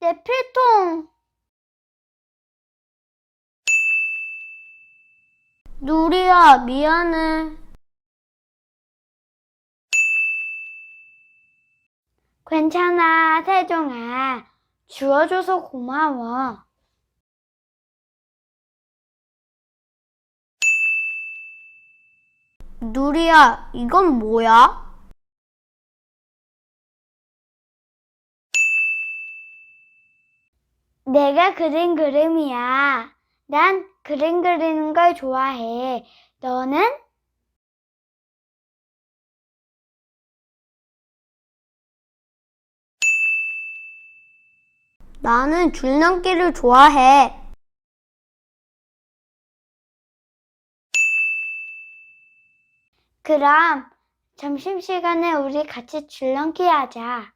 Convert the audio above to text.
내 필통. 누리야, 미안해. 괜찮아, 세종아. 주워줘서 고마워. 누리야, 이건 뭐야? 내가 그린 그림이야. 난 그림 그리는 걸 좋아해. 너는? 나는 줄넘기를 좋아해. 그럼 점심시간에 우리 같이 줄넘기 하자.